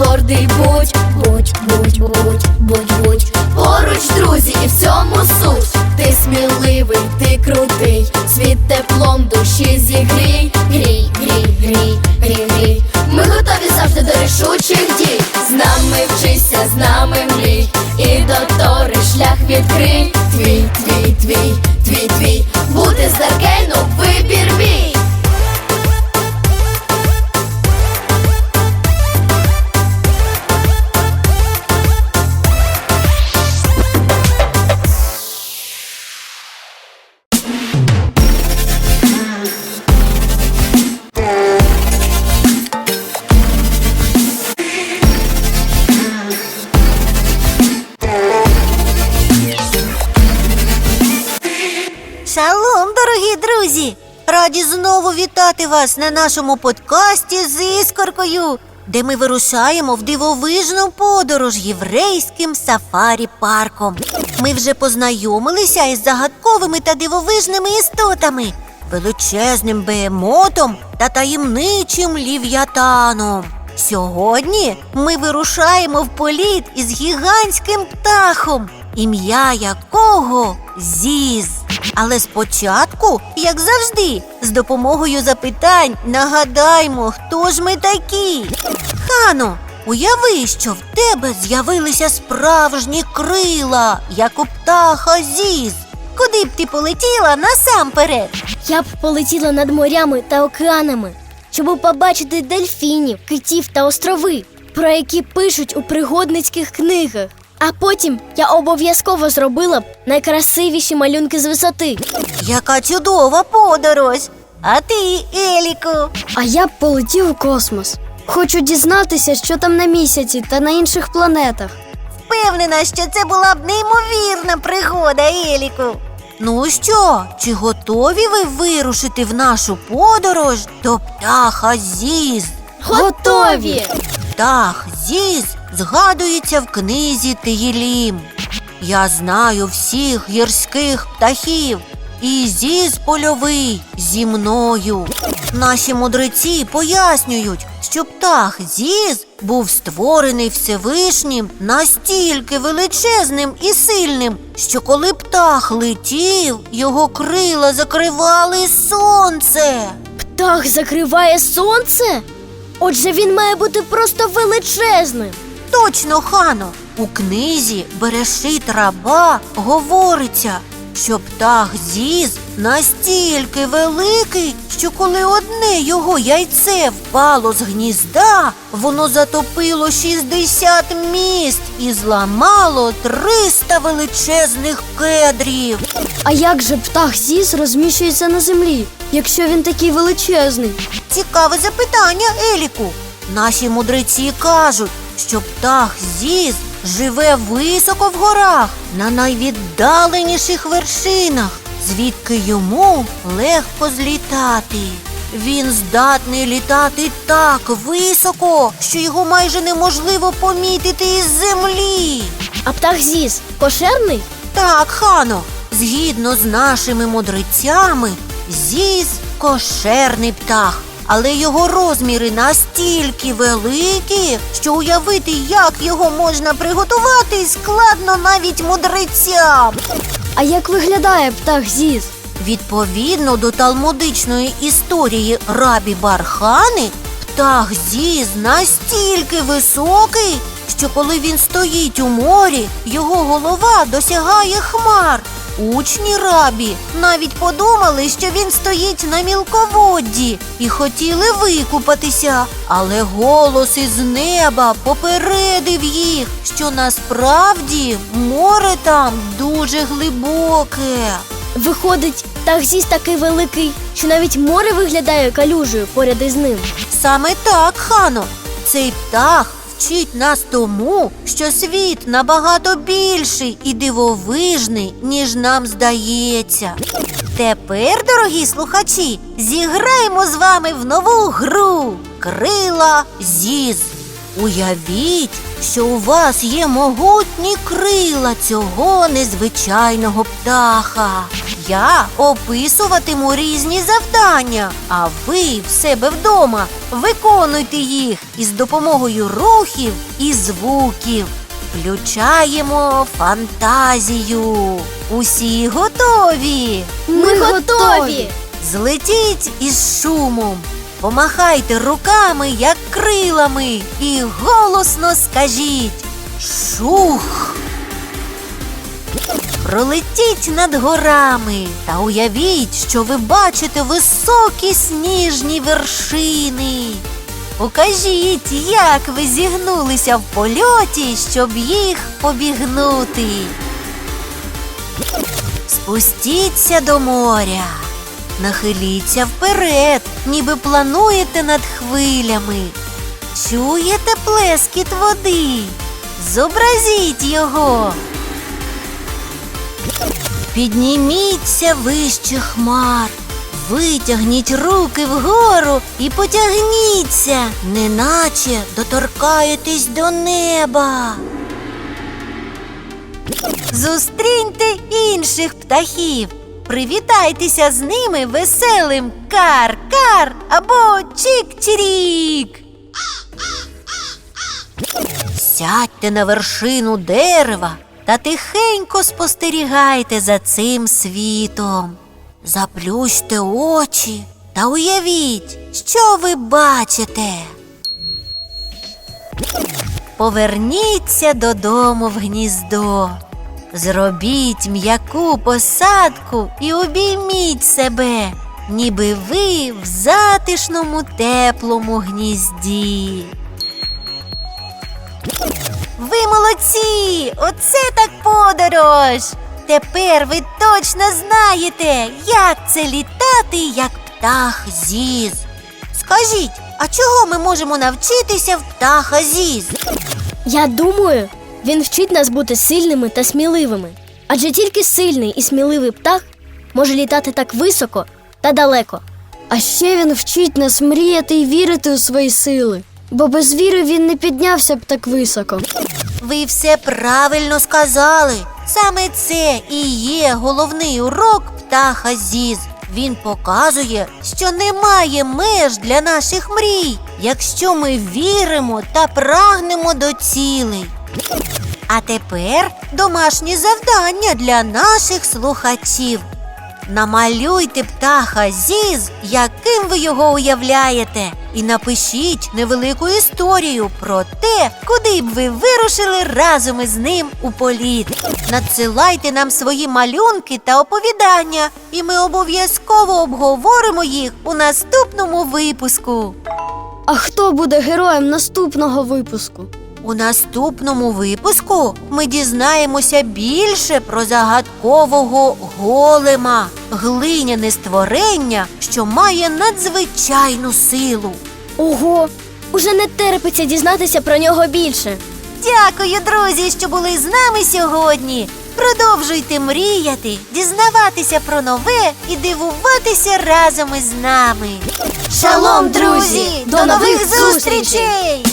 гордий будь, будь, будь, будь, будь, будь. Поруч, друзі, і в цьому суть. Ти сміливий, ти крутий, світ теплом душі зігрій, грій, грій, грій, грій, грій. Ми готові завжди до рішучих дій. З нами вчися, з нами мрій, і до тори шлях відкрий. Твій, твій, твій, твій, твій. Раді знову вітати вас на нашому подкасті з іскоркою, де ми вирушаємо в дивовижну подорож єврейським сафарі парком. Ми вже познайомилися із загадковими та дивовижними істотами, величезним беемотом та таємничим лів'ятаном. Сьогодні ми вирушаємо в політ із гігантським птахом, ім'я якого Зіз. Але спочатку, як завжди, з допомогою запитань нагадаймо, хто ж ми такі. Хано, уяви, що в тебе з'явилися справжні крила, як у птаха Зіз. Куди б ти полетіла насамперед? Я б полетіла над морями та океанами, щоб побачити дельфінів, китів та острови, про які пишуть у пригодницьких книгах. А потім я обов'язково зробила б найкрасивіші малюнки з висоти. Яка чудова подорож! А ти, Еліку? А я б полетів у космос. Хочу дізнатися, що там на місяці та на інших планетах. Впевнена, що це була б неймовірна пригода, Еліку. Ну що, чи готові ви вирушити в нашу подорож до птаха Зіз? Готові! Птах Зіз згадується в книзі Теєлім. Я знаю всіх гірських птахів, і зіз польовий зі мною. Наші мудреці пояснюють, що птах Зіз був створений Всевишнім настільки величезним і сильним, що коли птах летів, його крила закривали сонце. Птах закриває сонце? Отже, він має бути просто величезним. Точно, хано, у книзі Берешит раба говориться, що птах Зіз настільки великий, що коли одне його яйце впало з гнізда, воно затопило 60 міст і зламало 300 величезних кедрів. А як же птах Зіз розміщується на землі, якщо він такий величезний? Цікаве запитання, Еліку. Наші мудреці кажуть, що птах Зіз живе високо в горах на найвіддаленіших вершинах, звідки йому легко злітати. Він здатний літати так високо, що його майже неможливо помітити із землі. А птах Зіз кошерний? Так, хано, згідно з нашими мудрецями, зіз кошерний птах, але його розміри настільки великі, що уявити, як його можна приготувати, складно навіть мудрецям. А як виглядає птах Зіз? Відповідно до талмудичної історії рабі Бархани, птах Зіз настільки високий, що коли він стоїть у морі, його голова досягає хмар. Учні рабі навіть подумали, що він стоїть на мілководді і хотіли викупатися, але голос із неба попередив їх, що насправді море там дуже глибоке. Виходить, птах такий великий, що навіть море виглядає калюжею поряд із ним. Саме так, хано. Цей птах вчить нас тому, що світ набагато більший і дивовижний, ніж нам здається. Тепер, дорогі слухачі, зіграємо з вами в нову гру Крила Зіз. Уявіть, що у вас є могутні крила цього незвичайного птаха. Я описуватиму різні завдання, а ви в себе вдома виконуйте їх із допомогою рухів і звуків. Включаємо фантазію. Усі готові. Ми готові! Злетіть із шумом, помахайте руками, як крилами, і голосно скажіть Шух. Пролетіть над горами та уявіть, що ви бачите високі сніжні вершини. Покажіть, як ви зігнулися в польоті, щоб їх обігнути. Спустіться до моря, нахиліться вперед, ніби плануєте над хвилями. Чуєте плескіт води? Зобразіть його. Підніміться вище хмар, витягніть руки вгору і потягніться, неначе доторкаєтесь до неба. Зустріньте інших птахів. Привітайтеся з ними веселим кар-кар або чик-чирік. Сядьте на вершину дерева та тихенько спостерігайте за цим світом. Заплющте очі та уявіть, що ви бачите. Поверніться додому в гніздо. Зробіть м'яку посадку і обійміть себе, ніби ви в затишному теплому гнізді. Ви молодці! Оце так подорож! Тепер ви точно знаєте, як це літати, як птах зіз. Скажіть, а чого ми можемо навчитися в птаха зіз? Я думаю, він вчить нас бути сильними та сміливими. Адже тільки сильний і сміливий птах може літати так високо та далеко. А ще він вчить нас мріяти і вірити у свої сили, бо без віри він не піднявся б так високо. Ви все правильно сказали. Саме це і є головний урок птаха Зіз. Він показує, що немає меж для наших мрій, якщо ми віримо та прагнемо до цілей. А тепер домашнє завдання для наших слухачів. Намалюйте птаха Зіз, яким ви його уявляєте, і напишіть невелику історію про те, куди б ви вирушили разом із ним у політ. Надсилайте нам свої малюнки та оповідання, і ми обов'язково обговоримо їх у наступному випуску. А хто буде героєм наступного випуску? У наступному випуску ми дізнаємося більше про загадкового голема, глиняне створення, що має надзвичайну силу. Ого! Уже не терпиться дізнатися про нього більше. Дякую, друзі, що були з нами сьогодні. Продовжуйте мріяти, дізнаватися про нове і дивуватися разом із нами. Шалом, друзі! До нових зустрічей!